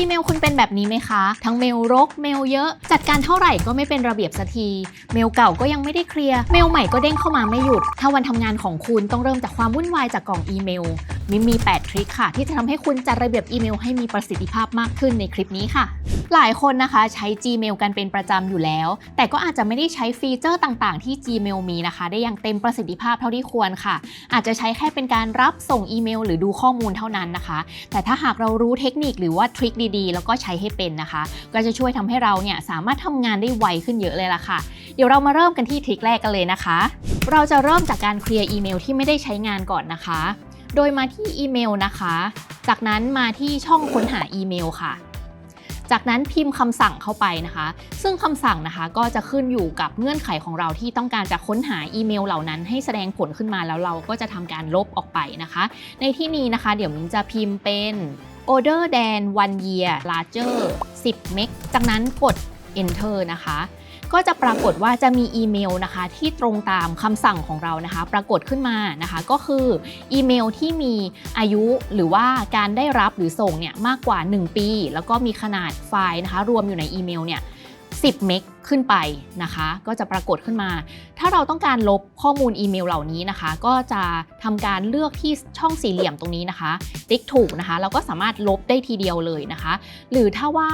Gmail คุณเป็นแบบนี้ไหมคะ ทั้งเมลรกเมลเยอะ จัดการเท่าไหร่ก็ไม่เป็นระเบียบสักที เมลเก่าก็ยังไม่ได้เคลียร์เมลใหม่ก็เด้งเข้ามาไม่หยุด ถ้าวันทำงานของคุณต้องเริ่มจากความวุ่นวายจากกล่องอีเมลมิมมี 8 ทริคค่ะ ที่จะทำให้คุณจัดระเบียบอีเมลให้มีประสิทธิภาพมากขึ้นในคลิปนี้ค่ะ หลายคนนะคะใช้ Gmail กันเป็นประจำอยู่แล้ว แต่ก็อาจจะไม่ได้ใช้ฟีเจอร์ต่างๆ ที่ Gmail มีนะคะ ได้อย่างเต็มประสิทธิภาพเท่าที่ควรค่ะ อาจจะใช้แค่เป็นการรับส่งอีเมล หรือดูข้อมูลเท่านั้นนะคะ แต่ถ้าหากเรารู้เทคนิคหรือว่าทริคดีๆ แล้วก็ใช้ให้เป็นนะคะ ก็จะช่วยทำให้เราเนี่ยสามารถทำงานได้ไวขึ้นเยอะเลยล่ะค่ะ เดี๋ยวเรามาเริ่มกันที่ทริคแรกกันเลยนะคะ เราจะเริ่มจากการเคลียร์อีเมลที่ไม่ได้ใช้งานก่อนนะคะ โดยมาที่อีเมลนะคะ จากนั้นมาที่ช่องค้นหาอีเมลค่ะจากนั้นพิมพ์คำสั่งเข้าไปนะคะ ซึ่งคำสั่งนะคะก็จะขึ้นอยู่กับเงื่อนไขของเราที่ต้องการจะค้นหาอีเมลเหล่านั้นให้แสดงผลขึ้นมาแล้วเราก็จะทำการลบออกไปนะคะ ในที่นี้นะคะ เดี๋ยวมิ้นจะพิมพ์เป็น order than one year larger 10 mek จากนั้นกด enter นะคะ ก็จะปรากฏว่าจะมีอีเมลนะคะ ที่ตรงตามคำสั่งของเรานะคะ ปรากฏขึ้นมานะคะ ก็คืออีเมลที่มีอายุหรือว่าการได้รับหรือส่งเนี่ยมากกว่า 1 ปี แล้วก็มีขนาดไฟล์นะคะ รวมอยู่ในอีเมลเนี่ย10 เมก ขึ้นไปนะคะ ก็จะปรากฏขึ้นมา ถ้าเราต้องการลบข้อมูลอีเมลเหล่านี้นะคะ ก็จะทำการเลือกที่ช่องสี่เหลี่ยมตรงนี้นะคะ ติ๊กถูกนะคะ เราก็สามารถลบได้ทีเดียวเลยนะคะ หรือถ้าว่า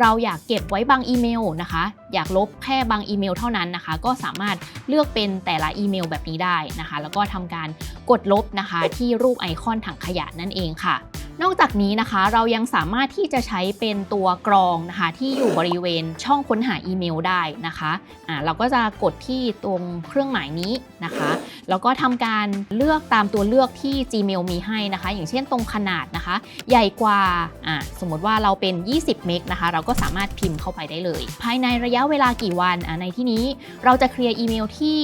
เราอยากเก็บไว้บางอีเมลนะคะ อยากลบแค่บางอีเมลเท่านั้นนะคะ ก็สามารถเลือกเป็นแต่ละอีเมลแบบนี้ได้นะคะ แล้วก็ทำการกดลบนะคะที่รูปไอคอนถังขยะนั่นเองค่ะนอกจากนี้นะคะเรายังสามารถที่จะใช้เป็นตัวกรองนะคะที่อยู่บริเวณช่องค้นหาอีเมลได้นะคะอ่าเราก็จะกดที่ตรงเครื่องหมายนี้นะคะแล้วก็ทำการเลือกตามตัวเลือกที่ Gmail มีให้นะคะ อย่างเช่นตรงขนาดนะคะ ใหญ่กว่าอ่าสมมติว่าเราเป็น 20 เมกนะคะ เราก็สามารถพิมพ์เข้าไปได้เลย ภายในระยะเวลากี่วันอ่าในที่นี้เราจะเคลียร์อีเมลที่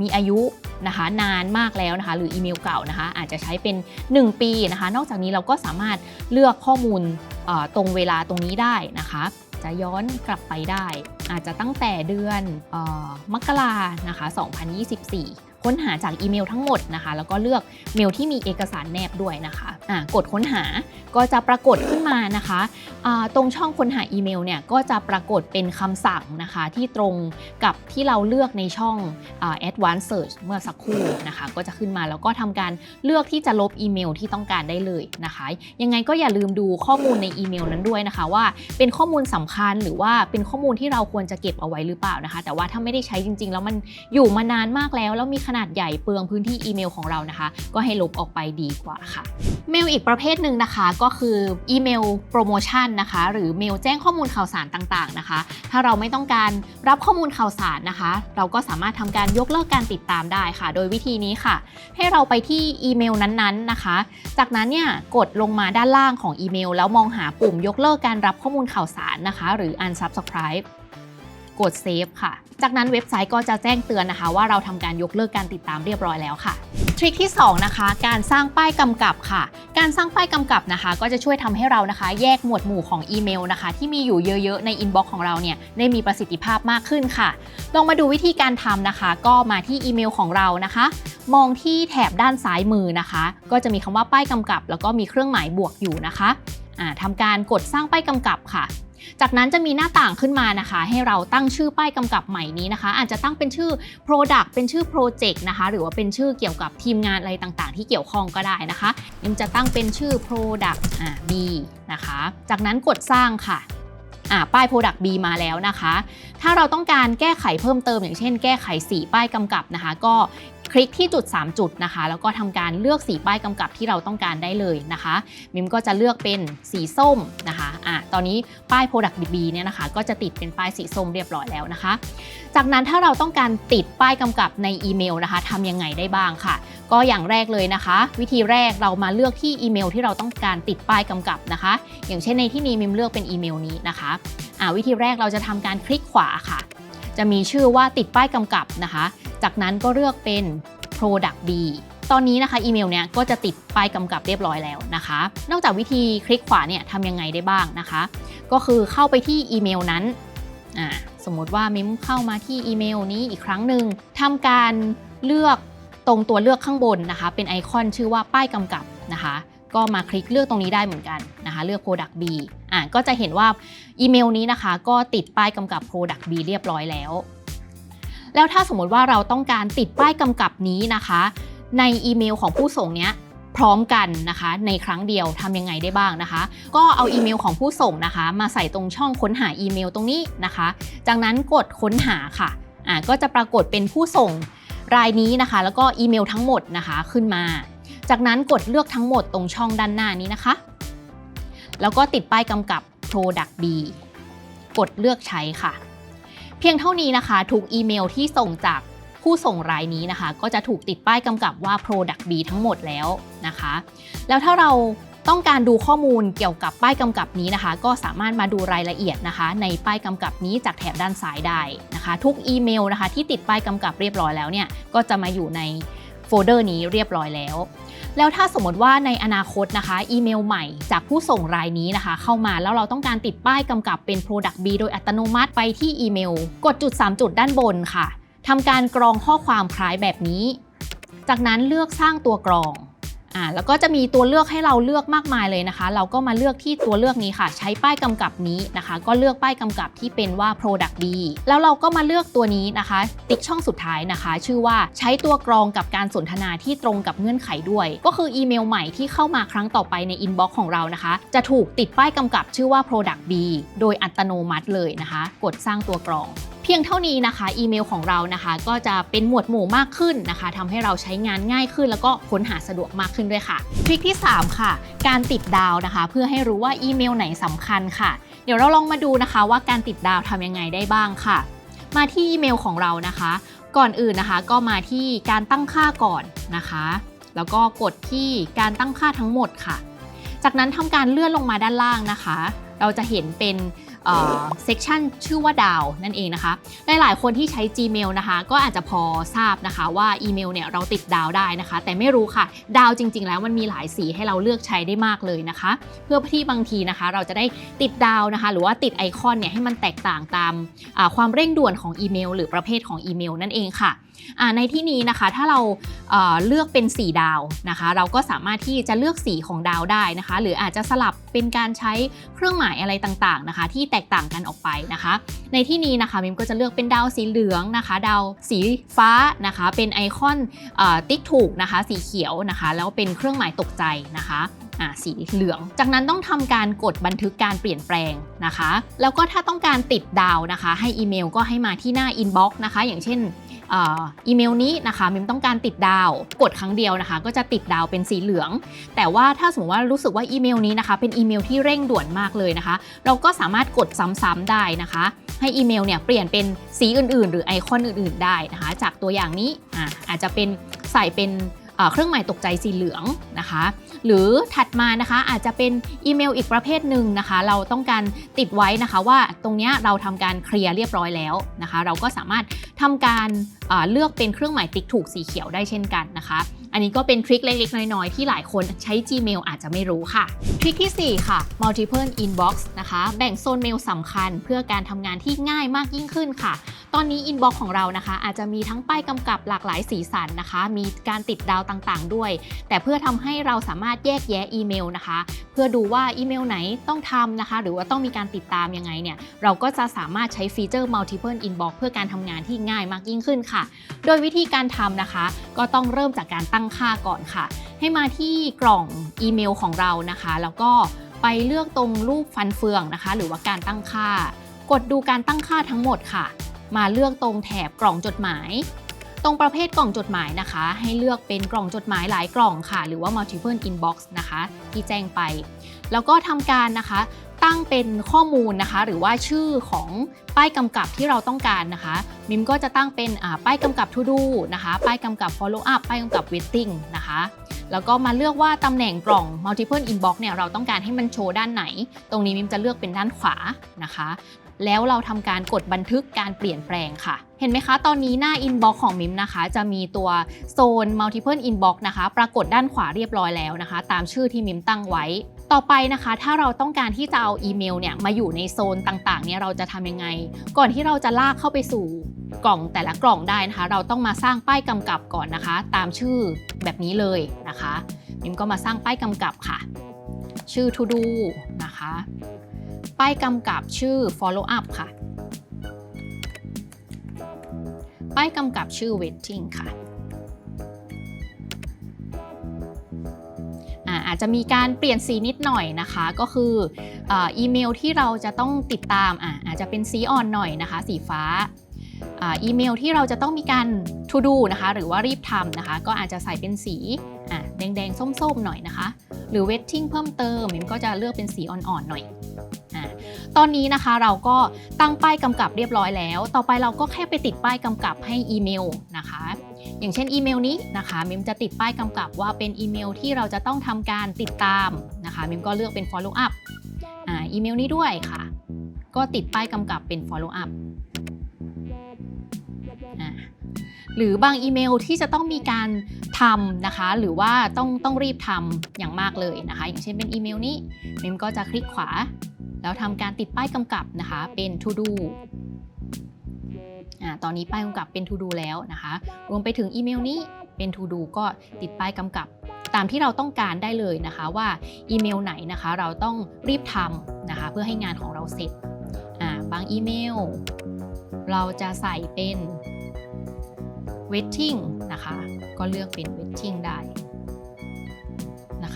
มีอายุนะคะนานมากแล้วนะคะ หรืออีเมลเก่านะคะ อาจจะใช้เป็น 1 ปีนะคะ นอกจากนี้เราก็สามารถเลือกข้อมูลตรงเวลาตรงนี้ได้นะคะ จะย้อนกลับไปได้ อาจจะตั้งแต่เดือนออมกรานะคะ 2024 ค้นหาจากอีเมลทั้งหมดนะคะ แล้วก็เลือกเมลที่มีเอกสารแนบด้วยนะคะะกดค้นหาก็จะปรากฏขึ้นมานะคะอ่าตรงช่องค้นหาอีเมลเนี่ยก็จะปรากฏเป็นคำสั่งนะคะที่ตรงกับที่เราเลือกในช่อง advanced search เมื่อสักครู่นะคะ ก็จะขึ้นมาแล้วก็ทำการเลือกที่จะลบอีเมลที่ต้องการได้เลยนะคะ ยังไงก็อย่าลืมดูข้อมูลในอีเมลนั้นด้วยนะคะ ว่าเป็นข้อมูลสำคัญหรือว่าเป็นข้อมูลที่เราควรจะเก็บเอาไว้หรือเปล่านะคะ แต่ว่าถ้าไม่ได้ใช้จริง ๆ แล้วมันอยู่มานานมากแล้วแล้วมีขนาดใหญ่เปลืองพื้นที่อีเมลของเรานะคะ ก็ให้ลบออกไปดีกว่าค่ะ เมลอีกประเภทหนึ่งนะคะ ก็คืออีเมลโปรโมชั่นนะคะ หรือเมลแจ้งข้อมูลข่าวสารต่างๆนะคะ ถ้าเราไม่ต้องการรับข้อมูลข่าวสารนะคะ เราก็สามารถทำการยกเลิกการติดตามได้ค่ะ โดยวิธีนี้ค่ะ ให้เราไปที่อีเมลนั้นๆนะคะ จากนั้นเนี่ยกดลงมาด้านล่างของอีเมล แล้วมองหาปุ่มยกเลิกการรับข้อมูลข่าวสารนะคะ หรือ unsubscribe กด save ค่ะ จากนั้นเว็บไซต์ก็จะแจ้งเตือนนะคะ ว่าเราทำการยกเลิกการติดตามเรียบร้อยแล้วค่ะทริคที่2นะคะการสร้างป้ายกำกับค่ะ การสร้างป้ายกำกับนะคะ ก็จะช่วยทำให้เรานะคะ แยกหมวดหมู่ของอีเมลนะคะ ที่มีอยู่เยอะๆในอินบ็อกซ์ของเราเนี่ยได้มีประสิทธิภาพมากขึ้นค่ะลองมาดูวิธีการทำนะคะ ก็มาที่อีเมลของเรานะคะ มองที่แถบด้านซ้ายมือนะคะ ก็จะมีคำว่าป้ายกำกับ แล้วก็มีเครื่องหมายบวกอยู่นะคะอ่าทำการกดสร้างป้ายกำกับค่ะ จากนั้นจะมีหน้าต่างขึ้นมานะคะ ให้เราตั้งชื่อป้ายกำกับใหม่นี้นะคะ อาจจะตั้งเป็นชื่อ Product เป็นชื่อ Project นะคะ หรือว่าเป็นชื่อเกี่ยวกับทีมงานอะไรต่างๆ ที่เกี่ยวข้องก็ได้นะคะยิมจะตั้งเป็นชื่อ Product อ่า B นะคะ จากนั้นกดสร้างค่ะอ่าป้าย Product B มาแล้วนะคะ ถ้าเราต้องการแก้ไขเพิ่มเติม อย่างเช่น แก้ไขสีป้ายกำกับนะคะ ก็ ลิกที่จุด 3 จุดนะคะ แล้วก็ทำการเลือกสีป้ายกำกับที่เราต้องการได้เลยนะคะ มิมก็จะเลือกเป็นสีส้มนะคะอะตอนนี้ป้าย Product B เนี่ยนะคะ ก็จะติดเป็นป้ายสีส้มเรียบร้อยแล้วนะคะ จากนั้นถ้าเราต้องการติดป้ายกำกับในอีเมลนะคะทำยังไงได้บ้างค่ะ ก็อย่างแรกเลยนะคะ วิธีแรกเรามาเลือกที่อีเมลที่เราต้องการติดป้ายกำกับนะคะ อย่างเช่นในที่นี้มิมเลือกเป็นอีเมลนี้นะคะอะวิธีแรกเราจะทำการคลิกขวาค่ะ จะมีชื่อว่าติดป้ายกำกับนะคะ จากนั้นก็เลือกเป็น Product B ตอนนี้นะคะอีเมลเนี้ยก็จะติดป้ายกำกับเรียบร้อยแล้วนะคะ นอกจากวิธีคลิกขวาเนี่ยทำยังไงได้บ้างนะคะ ก็คือเข้าไปที่อีเมลนั้นอ่าสมมติว่ามิมเข้ามาที่อีเมลนี้อีกครั้งหนึ่งทำการเลือกตรงตัวเลือกข้างบนนะคะ เป็นไอคอนชื่อว่าป้ายกำกับนะคะ ก็มาคลิกเลือกตรงนี้ได้เหมือนกันนะคะ เลือก Product B อะก็จะเห็นว่าอีเมลนี้นะคะ ก็ติดป้ายกำกับ Product B เรียบร้อยแล้ว แล้วถ้าสมมติว่าเราต้องการติดป้ายกำกับนี้นะคะ ในอีเมลของผู้ส่งเนี้ยพร้อมกันนะคะ ในครั้งเดียวทำยังไงได้บ้างนะคะ ก็เอาอีเมลของผู้ส่งนะคะ มาใส่ตรงช่องค้นหาอีเมลตรงนี้นะคะ จากนั้นกดค้นหาค่ะอ่าก็จะปรากฏเป็นผู้ส่งรายนี้นะคะ แล้วก็อีเมลทั้งหมดนะคะขึ้นมา จากนั้นกดเลือกทั้งหมดตรงช่องด้านหน้านี้นะคะ แล้วก็ติดป้ายกำกับ Product B กดเลือกใช้ค่ะ เพียงเท่านี้นะคะ ทุกอีเมลที่ส่งจากผู้ส่งรายนี้นะคะ ก็จะถูกติดป้ายกำกับว่า Product B ทั้งหมดแล้วนะคะ แล้วถ้าเราต้องการดูข้อมูลเกี่ยวกับป้ายกำกับนี้นะคะ ก็สามารถมาดูรายละเอียดนะคะ ในป้ายกำกับนี้จากแถบด้านซ้ายได้นะคะ ทุกอีเมลนะคะ ที่ติดป้ายกำกับเรียบร้อยแล้วเนี่ยก็จะมาอยู่ในโฟลเดอร์นี้เรียบร้อยแล้ว แล้วถ้าสมมติว่าในอนาคตนะคะ อีเมลใหม่จากผู้ส่งรายนี้นะคะ เข้ามาแล้วเราต้องการติดป้ายกำกับเป็น Product B โดยอัตโนมัติไปที่อีเมล กดจุด 3 จุดด้านบนค่ะทำการกรองข้อความคล้ายแบบนี้ จากนั้นเลือกสร้างตัวกรอง อ่าแล้วก็จะมีตัวเลือกให้เราเลือกมากมายเลยนะคะ เราก็มาเลือกที่ตัวเลือกนี้ค่ะ ใช้ป้ายกำกับนี้นะคะ ก็เลือกป้ายกำกับที่เป็นว่า Product B แล้วเราก็มาเลือกตัวนี้นะคะ ติ๊กช่องสุดท้ายนะคะ ชื่อว่าใช้ตัวกรองกับการสนทนาที่ตรงกับเงื่อนไขด้วย ก็คืออีเมลใหม่ที่เข้ามาครั้งต่อไปในอินบ็อกซ์ของเรานะคะ จะถูกติดป้ายกำกับชื่อว่า Product B โดยอัตโนมัติเลยนะคะ กดสร้างตัวกรอง พียงเท่านี้นะคะ อีเมลของเรานะคะ ก็จะเป็นหมวดหมู่มากขึ้นนะคะทำให้เราใช้งานง่ายขึ้น แล้วก็ค้นหาสะดวกมากขึ้นด้วยค่ะทริคที่ 3 ค่ะ การติดดาวนะคะ เพื่อให้รู้ว่าอีเมลไหนสำคัญค่ะ เดี๋ยวเราลองมาดูนะคะว่าการติดดาวทำยังไงได้บ้างค่ะ มาที่อีเมลของเรานะคะ ก่อนอื่นนะคะ ก็มาที่การตั้งค่าก่อนนะคะ แล้วก็กดที่การตั้งค่าทั้งหมดค่ะ จากนั้นทำการเลื่อนลงมาด้านล่างนะคะ เราจะเห็นเป็น เซกชันชื่อว่าดาวนั่นเองนะคะ หลายๆ คนที่ใช้ Gmail นะคะ ก็อาจจะพอทราบนะคะว่าอีเมลเนี่ยเราติดดาวได้นะคะ แต่ไม่รู้ค่ะ ดาวจริง ๆ แล้วมันมีหลายสีให้เราเลือกใช้ได้มากเลยนะคะ เพื่อที่บางทีนะคะ เราจะได้ติดดาวนะคะ หรือว่าติดไอคอนเนี่ยให้มันแตกต่างตามความเร่งด่วนของอีเมล หรือประเภทของอีเมลนั่นเองค่ะในที่นี้นะคะถ้าเราเเลือกเป็นสีดาวนะคะ เราก็สามารถที่จะเลือกสีของดาวได้นะคะ หรืออาจจะสลับเป็นการใช้เครื่องหมายอะไรต่างๆนะคะ ที่แตกต่างกันออกไปนะคะ ในที่นี้นะคะมิมก็จะเลือกเป็นดาวสีเหลืองนะคะ ดาวสีฟ้านะคะ เป็นไอคอนอติ๊กถูกนะคะ สีเขียวนะคะ แล้วเป็นเครื่องหมายตกใจนะคะสีเหลือง จากนั้นต้องทำการกดบันทึกการเปลี่ยนแปลงนะคะ แล้วก็ถ้าต้องการติดดาวนะคะ ให้อีเมลก็ให้มาที่หน้า inbox นะคะ อย่างเช่น อีเมลนี้นะคะมิมต้องการติดดาว กดครั้งเดียวนะคะ ก็จะติดดาวเป็นสีเหลือง แต่ว่าถ้าสมมติว่ารู้สึกว่าอีเมลนี้นะคะ เป็นอีเมลที่เร่งด่วนมากเลยนะคะ เราก็สามารถกดซ้ำๆได้นะคะ ให้อีเมลเนี่ยเปลี่ยนเป็นสีอื่นๆ หรือไอคอนอื่นๆ ได้นะคะ จากตัวอย่างนี้ออาจจะเป็นใส่เป็นเครื่องหมายตกใจสีเหลืองนะคะ หรือถัดมานะคะอาจจะเป็นอีเมลอีกประเภทหนึ่งนะคะ เราต้องการติดไว้นะคะว่าตรงนี้เราทำการเคลียร์เรียบร้อยแล้วนะคะ เราก็สามารถทำการเลือกเป็นเครื่องหมายติ๊กถูกสีเขียวได้เช่นกันนะคะ อันนี้ก็เป็นทริคเล็กๆ น้อยๆ ที่หลายคนใช้ Gmail อาจจะไม่รู้ค่ะ ทริคที่ 4 ค่ะ multiple inbox นะคะ แบ่งโซนเมลสำคัญเพื่อการทำงานที่ง่ายมากยิ่งขึ้นค่ะ ตอนนี้ inbox ของเรานะคะ อาจจะมีทั้งป้ายกำกับหลากหลายสีสันนะคะ มีการติดดาวต่างๆ ด้วย แต่เพื่อทำให้เราสามารถแยกแยะอีเมลนะคะ เพื่อดูว่าอีเมลไหนต้องทำนะคะ หรือว่าต้องมีการติดตามยังไงเนี่ยเราก็จะสามารถใช้ฟีเจอร์ multiple inbox เพื่อการทำงานที่ง่ายมากยิ่งขึ้นค่ะ โดยวิธีการทำนะคะ ก็ต้องเริ่มจากการตั้งค่าก่อนค่ะ ให้มาที่กล่องอีเมลของเรานะคะ แล้วก็ไปเลือกตรงรูปฟันเฟืองนะคะ หรือว่าการตั้งค่า กดดูการตั้งค่าทั้งหมดค่ะ มาเลือกตรงแถบกล่องจดหมาย ตรงประเภทกล่องจดหมายนะคะ ให้เลือกเป็นกล่องจดหมายหลายกล่องค่ะ หรือว่า multiple inbox นะคะ ที่แจ้งไป แล้วก็ทำการนะคะ ตั้งเป็นข้อมูลนะคะ หรือว่าชื่อของป้ายกำกับที่เราต้องการนะคะ มิมก็จะตั้งเป็นป้ายกำกับ to do นะคะ ป้ายกำกับ follow up ป้ายกำกับ waiting นะคะแล้วก็มาเลือกว่าตำแหน่งกล่อง multiple inbox เนี่ยเราต้องการให้มันโชว์ด้านไหน ตรงนี้มิมจะเลือกเป็นด้านขวานะคะ แล้วเราทำการกดบันทึกการเปลี่ยนแปลงค่ะ เห็นไหมคะ ตอนนี้หน้า inbox ของมิมนะคะ จะมีตัวโซน multiple inbox นะคะ ปรากฏด้านขวาเรียบร้อยแล้วนะคะ ตามชื่อที่มิมตั้งไว้ ต่อไปนะคะ ถ้าเราต้องการที่จะเอาอีเมลเนี่ยมาอยู่ในโซนต่างๆเนี่ยเราจะทำยังไง ก่อนที่เราจะลากเข้าไปสู่กล่องแต่ละกล่องได้นะคะ เราต้องมาสร้างป้ายกำกับก่อนนะคะ ตามชื่อแบบนี้เลยนะคะมิมก็มาสร้างป้ายกำกับค่ะ ชื่อ to do นะคะ ป้ายกำกับชื่อ follow up ค่ะ ป้ายกำกับชื่อ waiting ค่ะอาจจะมีการเปลี่ยนสีนิดหน่อยนะคะ ก็คืออ,อีเมลที่เราจะต้องติดตามอาอาจจะเป็นสีอ่อนหน่อยนะคะ สีฟ้าอ,อีเมลที่เราจะต้องมีการ to do นะคะ หรือว่ารีบทำนะคะ ก็อาจจะใส่เป็นสีแดงๆ ส้มๆ หน่อยนะคะ หรือ waiting เพิ่มเติมมิมก็จะเลือกเป็นสีอ่อนๆ หน่อย ตอนนี้นะคะเราก็ตั้งป้ายกำกับเรียบร้อยแล้ว ต่อไปเราก็แค่ไปติดป้ายกำกับให้อีเมลนะคะ อย่างเช่นอีเมลนี้นะคะมิมจะติดป้ายกำกับว่าเป็นอีเมลที่เราจะต้องทำการติดตามนะคะมิมก็เลือกเป็น follow up อ่าอีเมลนี้ด้วยค่ะ ก็ติดป้ายกำกับเป็น follow up อ่าหรือบางอีเมลที่จะต้องมีการทำนะคะ หรือว่าต้องต้องรีบทำอย่างมากเลยนะคะ อย่างเช่นเป็นอีเมลนี้มิมก็จะคลิกขวา แล้วทำการติดป้ายกำกับนะคะเป็น to do อ่าตอนนี้ป้ายกำกับเป็น to do แล้วนะคะรวมไปถึงอีเมลนี้เป็น to do ก็ติดป้ายกำกับ ตามที่เราต้องการได้เลยนะคะว่าอีเมลไหนนะคะเราต้องรีบทำนะคะเพื่อให้งานของเราเสร็จอ่าบางอีเมล เราจะใส่เป็น waiting นะคะ ก็เลือกเป็น waiting ได้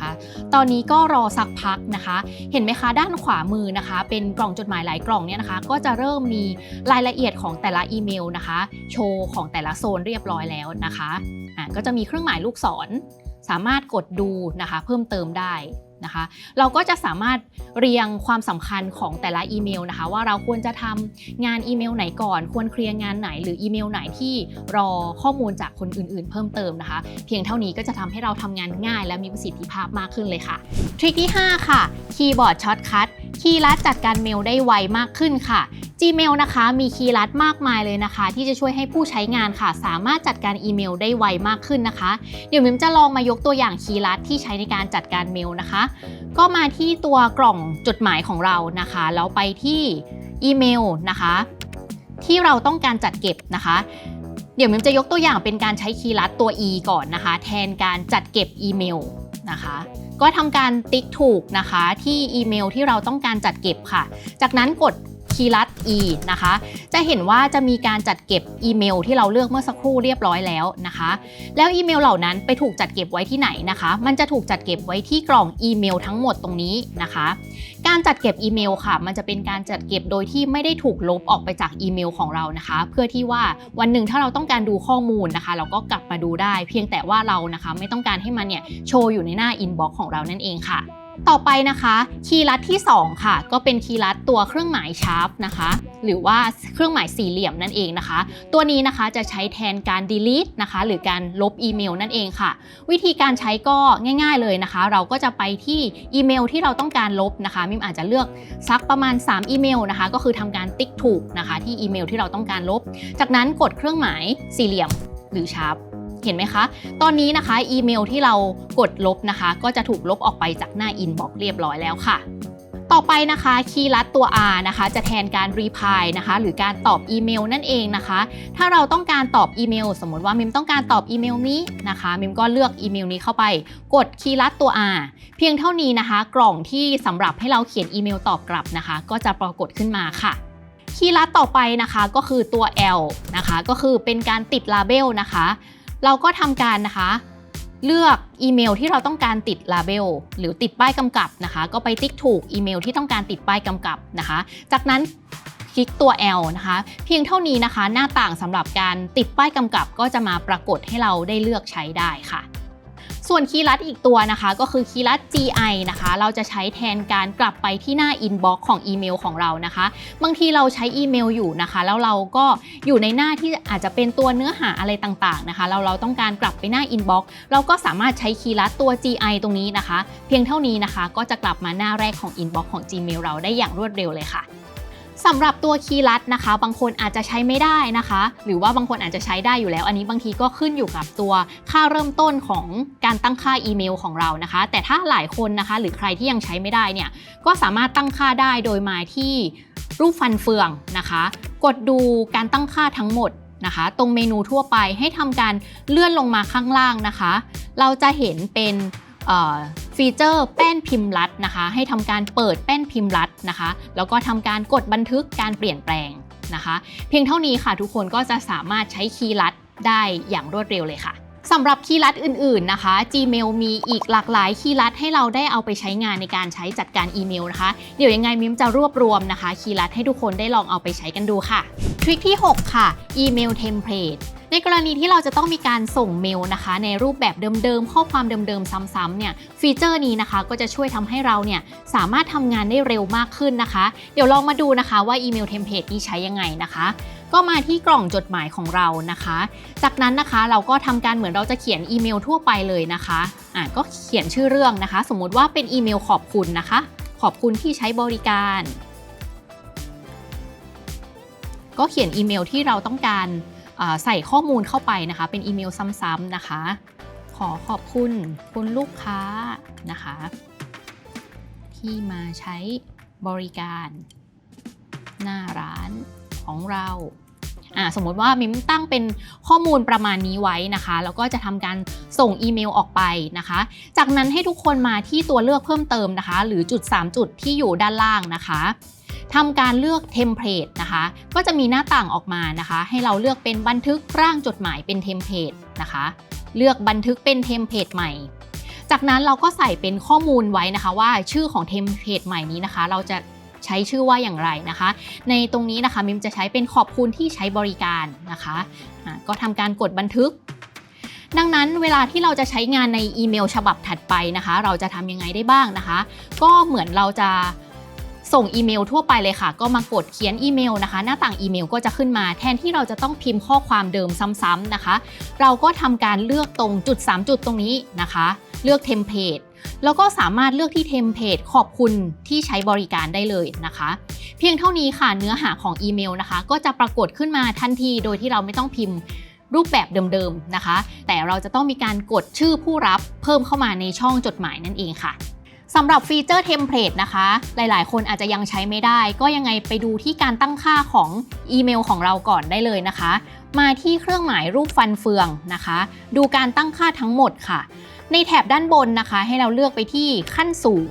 นะคะ ตอนนี้ก็รอสักพักนะคะ เห็นไหมคะด้านขวามือนะคะ เป็นกล่องจดหมายหลายกล่องเนี่ยนะคะ ก็จะเริ่มมีรายละเอียดของแต่ละอีเมลนะคะ โชว์ของแต่ละโซนเรียบร้อยแล้วนะคะอะก็จะมีเครื่องหมายลูกศร สามารถกดดูนะคะ เพิ่มเติมได้ นะคะ เราก็จะสามารถเรียงความสำคัญของแต่ละอีเมลนะคะ ว่าเราควรจะทำงานอีเมลไหนก่อน ควรเคลียร์งานไหนหรืออีเมลไหนที่รอข้อมูลจากคนอื่นๆ เพิ่มเติมนะคะ เพียงเท่านี้ก็จะทำให้เราทำงานง่าย และมีประสิทธิภาพมากขึ้นเลยค่ะทริคที่ 5 ค่ะคีย์บอร์ดช็อตคัท คีย์ลัดจัดการเมลได้ไวมากขึ้นค่ะ Gmail นะคะมีคีย์ลัดมากมายเลยนะคะ ที่จะช่วยให้ผู้ใช้งานค่ะ สามารถจัดการอีเมลได้ไวมากขึ้นนะคะ เดี๋ยวมิมจะลองมายกตัวอย่างคีย์ลัดที่ใช้ในการจัดการเมลนะคะ ก็มาที่ตัวกล่องจดหมายของเรานะคะแล้วไปที่อีเมลนะคะ ที่เราต้องการจัดเก็บนะคะ เดี๋ยวมิมจะยกตัวอย่างเป็นการใช้คีย์ลัดตัว e ก่อนนะคะ แทนการจัดเก็บอีเมลนะคะ ก็ทำการติ๊กถูกนะคะ ที่อีเมลที่เราต้องการจัดเก็บค่ะ จากนั้นกด คีย์ลัด e นะคะ จะเห็นว่าจะมีการจัดเก็บอีเมลที่เราเลือกเมื่อสักครู่เรียบร้อยแล้วนะคะ แล้วอีเมลเหล่านั้นไปถูกจัดเก็บไว้ที่ไหนนะคะ มันจะถูกจัดเก็บไว้ที่กล่องอีเมลทั้งหมดตรงนี้นะคะ การจัดเก็บอีเมลค่ะ มันจะเป็นการจัดเก็บโดยที่ไม่ได้ถูกลบออกไปจากอีเมลของเรานะคะ เพื่อที่ว่าวันหนึ่งถ้าเราต้องการดูข้อมูลนะคะ เราก็กลับมาดูได้ เพียงแต่ว่าเรานะคะ ไม่ต้องการให้มันเนี่ยโชว์อยู่ในหน้าอินบ็อกซ์ของเรานั่นเองค่ะ ต่อไปนะคะ คีย์ลัดที่ 2 ค่ะ ก็เป็นคีย์ลัดตัวเครื่องหมายชาร์ปนะคะ หรือว่าเครื่องหมายสี่เหลี่ยมนั่นเองนะคะ ตัวนี้นะคะจะใช้แทนการ delete นะคะ หรือการลบอีเมลนั่นเองค่ะ วิธีการใช้ก็ง่าย ๆเลยนะคะ เราก็จะไปที่อีเมลที่เราต้องการลบนะคะ มิมอาจจะเลือกสักประมาณ 3 อีเมลนะคะ ก็คือทำการติ๊กถูกนะคะ ที่อีเมลที่เราต้องการลบ จากนั้นกดเครื่องหมายสี่เหลี่ยมหรือชาร์ป เห็นไหมคะ ตอนนี้นะคะอีเมลที่เรากดลบนะคะ ก็จะถูกลบออกไปจากหน้าอินบ็อกเรียบร้อยแล้วค่ะต่อไปนะคะคีย์ลัดตัว R นะคะ จะแทนการ reply นะคะ หรือการตอบอีเมลนั่นเองนะคะ ถ้าเราต้องการตอบอีเมล สมมติว่ามิมต้องการตอบอีเมลนี้นะคะ มิมก็เลือกอีเมลนี้เข้าไป กดคีย์ลัดตัว R เพียงเท่านี้นะคะ กล่องที่สำหรับให้เราเขียนอีเมลตอบกลับนะคะ ก็จะปรากฏขึ้นมาค่ะคีย์ลัดต่อไปนะคะก็คือตัว L นะคะ ก็คือเป็นการติดลาเบลนะคะ เราก็ทำการนะคะ เลือกอีเมลที่เราต้องการติดลาเบลหรือติดป้ายกำกับนะคะ ก็ไปติ๊กถูกอีเมลที่ต้องการติดป้ายกำกับนะคะ จากนั้นคลิกตัว L นะคะ เพียงเท่านี้นะคะ หน้าต่างสำหรับการติดป้ายกำกับก็จะมาปรากฏให้เราได้เลือกใช้ได้ค่ะ ส่วนคีย์ลัดอีกตัวนะคะก็คือคีย์ลัด GI นะคะ เราจะใช้แทนการกลับไปที่หน้า inbox ของอีเมลของเรานะคะ บางทีเราใช้อีเมลอยู่นะคะ แล้วเราก็อยู่ในหน้าที่อาจจะเป็นตัวเนื้อหาอะไรต่างๆนะคะเราเราต้องการกลับไปหน้า inbox เราก็สามารถใช้คีย์ลัดตัว GI ตรงนี้นะคะ เพียงเท่านี้นะคะ ก็จะกลับมาหน้าแรกของ inbox ของ Gmail เราได้อย่างรวดเร็วเลยค่ะ สำหรับตัวคีย์ลัดนะคะ บางคนอาจจะใช้ไม่ได้นะคะ หรือว่าบางคนอาจจะใช้ได้อยู่แล้ว อันนี้บางทีก็ขึ้นอยู่กับตัวค่าเริ่มต้นของการตั้งค่าอีเมลของเรานะคะ แต่ถ้าหลายคนนะคะ หรือใครที่ยังใช้ไม่ได้เนี่ยก็สามารถตั้งค่าได้โดยมาที่รูปฟันเฟืองนะคะ กดดูการตั้งค่าทั้งหมดนะคะ ตรงเมนูทั่วไปให้ทำการเลื่อนลงมาข้างล่างนะคะ เราจะเห็นเป็น ฟีเจอร์แป้นพิมพ์รัดนะคะ ให้ทำการเปิดแป้นพิมพ์รัดนะคะ แล้วก็ทำการกดบันทึกการเปลี่ยนแปลงนะคะ เพียงเท่านี้ค่ะ ทุกคนก็จะสามารถใช้คีย์ลัดได้อย่างรวดเร็วเลยค่ะสำหรับคีย์ลัดอื่นๆนะคะ Gmail มีอีกหลากหลายคีย์ลัดให้เราได้เอาไปใช้งานในการใช้จัดการอีเมลนะคะ เดี๋ยวยังไงมิมจะรวบรวมนะคะ คีย์ลัดให้ทุกคนได้ลองเอาไปใช้กันดูค่ะ ทริคที่ 6 ค่ะ อีเมลเทมเพลต ในกรณีที่เราจะต้องมีการส่งเมลนะคะ ในรูปแบบเดิมๆ ข้อความเดิมๆ ซ้ำๆเนี่ยฟีเจอร์นี้นะคะก็จะช่วยทำให้เราเนี่ยสามารถทำงานได้เร็วมากขึ้นนะคะ เดี๋ยวลองมาดูนะคะว่าอีเมลเทมเพลตนี้ใช้ยังไงนะคะ ก็มาที่กล่องจดหมายของเรานะคะ จากนั้นนะคะเราก็ทำการเหมือนเราจะเขียนอีเมลทั่วไปเลยนะคะอะก็เขียนชื่อเรื่องนะคะ สมมุติว่าเป็นอีเมลขอบคุณนะคะ ขอบคุณที่ใช้บริการก็เขียนอีเมลที่เราต้องการ ใส่ข้อมูลเข้าไปนะคะ เป็นอีเมลซ้ำๆนะคะ ขอขอบคุณคุณลูกค้านะคะ ที่มาใช้บริการ หน้าร้านของเราอ่าสมมติว่ามิมตั้งเป็นข้อมูลประมาณนี้ไว้นะคะ แล้วก็จะทำการส่งอีเมลออกไปนะคะ จากนั้นให้ทุกคนมาที่ตัวเลือกเพิ่มเติมนะคะ หรือจุด 3 จุดที่อยู่ด้านล่างนะคะ ทำการเลือกเทมเพลตนะคะ ก็จะมีหน้าต่างออกมานะคะ ให้เราเลือกเป็นบันทึกร่างจดหมายเป็นเทมเพลตนะคะ เลือกบันทึกเป็นเทมเพลตใหม่ จากนั้นเราก็ใส่เป็นข้อมูลไว้นะคะว่าชื่อของเทมเพลตใหม่นี้นะคะ เราจะใช้ชื่อว่าอย่างไรนะคะ ในตรงนี้นะคะมิมจะใช้เป็นขอบคุณที่ใช้บริการนะคะะก็ทำการกดบันทึก ดังนั้นเวลาที่เราจะใช้งานในอีเมลฉบับถัดไปนะคะ เราจะทำยังไงได้บ้างนะคะ ก็เหมือนเราจะ ส่งอีเมลทั่วไปเลยค่ะ ก็มากดเขียนอีเมลนะคะ หน้าต่างอีเมลก็จะขึ้นมา แทนที่เราจะต้องพิมพ์ข้อความเดิมซ้ำๆนะคะ เราก็ทำการเลือกตรงจุด 3 จุดตรงนี้นะคะ เลือกเทมเพลตแล้วก็สามารถเลือกที่เทมเพลตขอบคุณที่ใช้บริการได้เลยนะคะ เพียงเท่านี้ค่ะเนื้อหาของอีเมลนะคะ ก็จะปรากฏขึ้นมาทันทีโดยที่เราไม่ต้องพิมพ์รูปแบบเดิมๆนะคะ แต่เราจะต้องมีการกดชื่อผู้รับเพิ่มเข้ามาในช่องจดหมายนั่นเองค่ะ สำหรับฟีเจอร์เทมเพลตนะคะ หลายๆ คนอาจจะยังใช้ไม่ได้ ก็ยังไงไปดูที่การตั้งค่าของอีเมลของเราก่อนได้เลยนะคะ มาที่เครื่องหมายรูปฟันเฟืองนะคะ ดูการตั้งค่าทั้งหมดค่ะ ในแถบด้านบนนะคะ ให้เราเลือกไปที่ขั้นสูง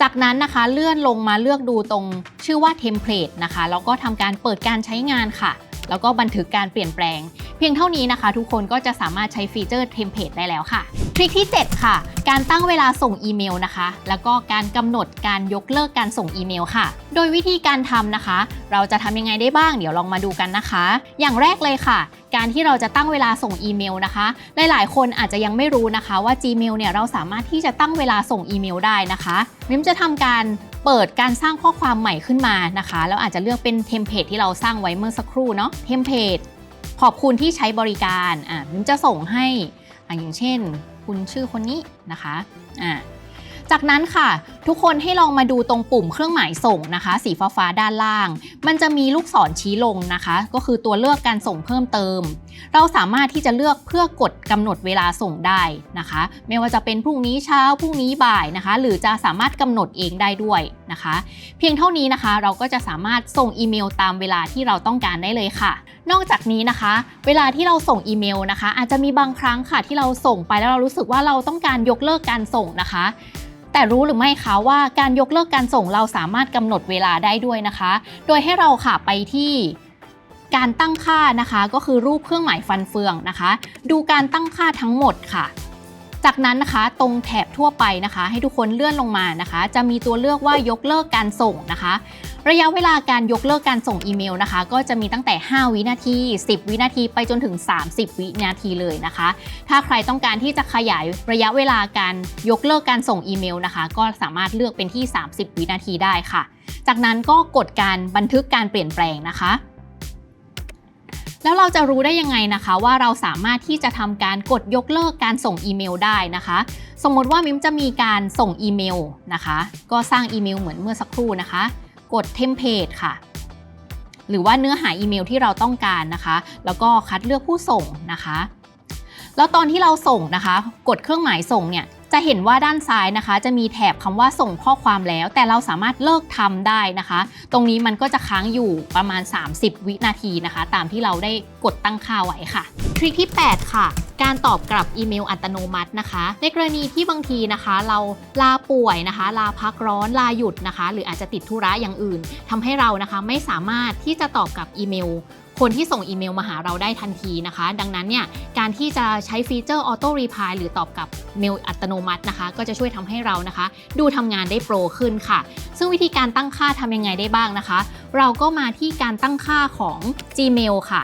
จากนั้นนะคะเลื่อนลงมาเลือกดูตรงชื่อว่าเทมเพลตนะคะแล้วก็ทำการเปิดการใช้งานค่ะ แล้วก็บันทึกการเปลี่ยนแปลง เพียงเท่านี้นะคะ ทุกคนก็จะสามารถใช้ฟีเจอร์เทมเพลตได้แล้วค่ะ ริคที่ 7 ค่ะ การตั้งเวลาส่งอีเมลนะคะ แล้วก็การกำหนดการยกเลิกการส่งอีเมลค่ะ โดยวิธีการทำนะคะ เราจะทำยังไงได้บ้าง เดี๋ยวลองมาดูกันนะคะ อย่างแรกเลยค่ะ การที่เราจะตั้งเวลาส่งอีเมลนะคะ หลาย ๆ คนอาจจะยังไม่รู้นะคะว่า Gmail เนี่ยเราสามารถที่จะตั้งเวลาส่งอีเมลได้นะคะมิมจะทำการเปิดการสร้างข้อความใหม่ขึ้นมานะคะแล้วอาจจะเลือกเป็นเทมเพลตที่เราสร้างไว้เมื่อสักครู่เนาะเทมเพลตขอบคุณที่ใช้บริการอะมิมจะส่งให้อะอย่างเช่น คุณชื่อคนนี้นะคะอ่าจากนั้นค่ะ ทุกคนให้ลองมาดูตรงปุ่มเครื่องหมายส่งนะคะ สีฟ้าฟ้าด้านล่าง มันจะมีลูกศรชี้ลงนะคะ ก็คือตัวเลือกการส่งเพิ่มเติมเราสามารถที่จะเลือกเพื่อกดกำหนดเวลาส่งได้นะคะ ไม่ว่าจะเป็นพรุ่งนี้เช้าพรุ่งนี้บ่ายนะคะ หรือจะสามารถกำหนดเองได้ด้วยนะคะ เพียงเท่านี้นะคะเราก็จะสามารถส่งอีเมลตามเวลาที่เราต้องการได้เลยค่ะ นอกจากนี้นะคะ เวลาที่เราส่งอีเมลนะคะ อาจจะมีบางครั้งค่ะที่เราส่งไปแล้วเรารู้สึกว่าเราต้องการยกเลิกการส่งนะคะแต่รู้หรือไม่คะว่าการยกเลิกการส่งเราสามารถกำหนดเวลาได้ด้วยนะคะ โดยให้เราค่ะไปที่ การตั้งค่านะคะก็คือรูปเครื่องหมายฟันเฟืองนะคะ ดูการตั้งค่าทั้งหมดค่ะ จากนั้นนะคะตรงแถบทั่วไปนะคะ ให้ทุกคนเลื่อนลงมานะคะ จะมีตัวเลือกว่ายกเลิกการส่งนะคะ ระยะเวลาการยกเลิกการส่งอีเมลนะคะ ก็จะมีตั้งแต่ 5 วินาที 10 วินาทีไปจนถึง 30 วินาทีเลยนะคะ ถ้าใครต้องการที่จะขยายระยะเวลาการยกเลิกการส่งอีเมลนะคะ ก็สามารถเลือกเป็นที่ 30 วินาทีได้ค่ะ จากนั้นก็กดการบันทึกการเปลี่ยนแปลงนะคะ แล้วเราจะรู้ได้ยังไงนะคะ ว่าเราสามารถที่จะทำการกดยกเลิกการส่งอีเมลได้นะคะ สมมติว่ามิมจะมีการส่งอีเมลนะคะ ก็สร้างอีเมลเหมือนเมื่อสักครู่นะคะ กดเทมเพลตค่ะ หรือว่าเนื้อหาอีเมลที่เราต้องการนะคะ แล้วก็คัดเลือกผู้ส่งนะคะ แล้วตอนที่เราส่งนะคะ กดเครื่องหมายส่งเนี่ย จะเห็นว่าด้านซ้ายนะคะ จะมีแถบคำว่าส่งข้อความแล้ว แต่เราสามารถเลิกทำได้นะคะ ตรงนี้มันก็จะค้างอยู่ประมาณ 30 วินาทีนะคะ ตามที่เราได้กดตั้งค่าไว้ค่ะทริคที่ 8 ค่ะการตอบกลับอีเมลอัตโนมัตินะคะ ในกรณีที่บางทีนะคะ เราลาป่วยนะคะ ลาพักร้อนลาหยุดนะคะ หรืออาจจะติดธุระอย่างอื่นทำให้เรานะคะไม่สามารถที่จะตอบกลับอีเมล คนที่ส่งอีเมลมาหาเราได้ทันทีนะคะ ดังนั้นเนี่ยการที่จะใช้ฟีเจอร์ Auto Reply หรือตอบกลับเมลอัตโนมัตินะคะ ก็จะช่วยทำให้เรานะคะ ดูทำงานได้โปรขึ้นค่ะ ซึ่งวิธีการตั้งค่าทำยังไงได้บ้างนะคะ เราก็มาที่การตั้งค่าของ Gmail ค่ะ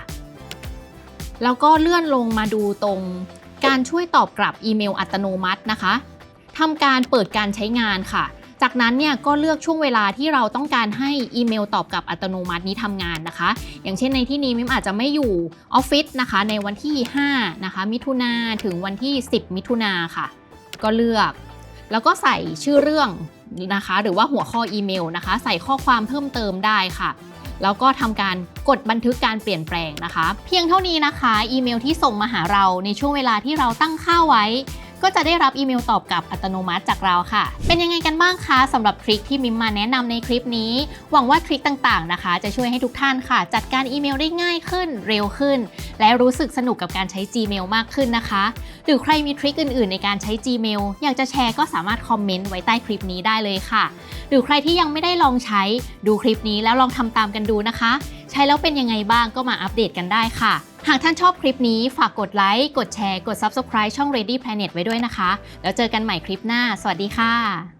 แล้วก็เลื่อนลงมาดูตรงการช่วยตอบกลับอีเมลอัตโนมัตินะคะทำการเปิดการใช้งานค่ะ จากนั้นเนี่ยก็เลือกช่วงเวลาที่เราต้องการให้อีเมลตอบกลับอัตโนมัตินี้ทำงานนะคะ อย่างเช่นในที่นี้มิมอาจจะไม่อยู่ออฟฟิศนะคะ ในวันที่ 5 นะคะ มิถุนาถึงวันที่ 10 มิถุนาค่ะ ก็เลือก แล้วก็ใส่ชื่อเรื่องนะคะ หรือว่าหัวข้ออีเมลนะคะ ใส่ข้อความเพิ่มเติมได้ค่ะแล้วก็ทำการกดบันทึกการเปลี่ยนแปลงนะคะ เพียงเท่านี้นะคะ อีเมลที่ส่งมาหาเราในช่วงเวลาที่เราตั้งค่าไว้ ก็จะได้รับอีเมลตอบกลับอัตโนมัติจากเราค่ะ เป็นยังไงกันบ้างคะสำหรับทริคที่มิมมาแนะนำในคลิปนี้ หวังว่าทริคต่างๆนะคะ จะช่วยให้ทุกท่านค่ะ จัดการอีเมลได้ง่ายขึ้นเร็วขึ้น และรู้สึกสนุกกับการใช้ Gmail มากขึ้นนะคะ หรือใครมีทริคอื่นๆ ในการใช้ Gmail อยากจะแชร์ก็สามารถคอมเมนต์ไว้ใต้คลิปนี้ได้เลยค่ะ หรือใครที่ยังไม่ได้ลองใช้ดูคลิปนี้แล้วลองทำตามกันดูนะคะ ใช้แล้วเป็นยังไงบ้างก็มาอัปเดตกันได้ค่ะ หากท่านชอบคลิปนี้ฝากกดไลค์ กดแชร์ กด Subscribe ช่อง Ready Planet ไว้ด้วยนะคะ แล้วเจอกันใหม่คลิปหน้า สวัสดีค่ะ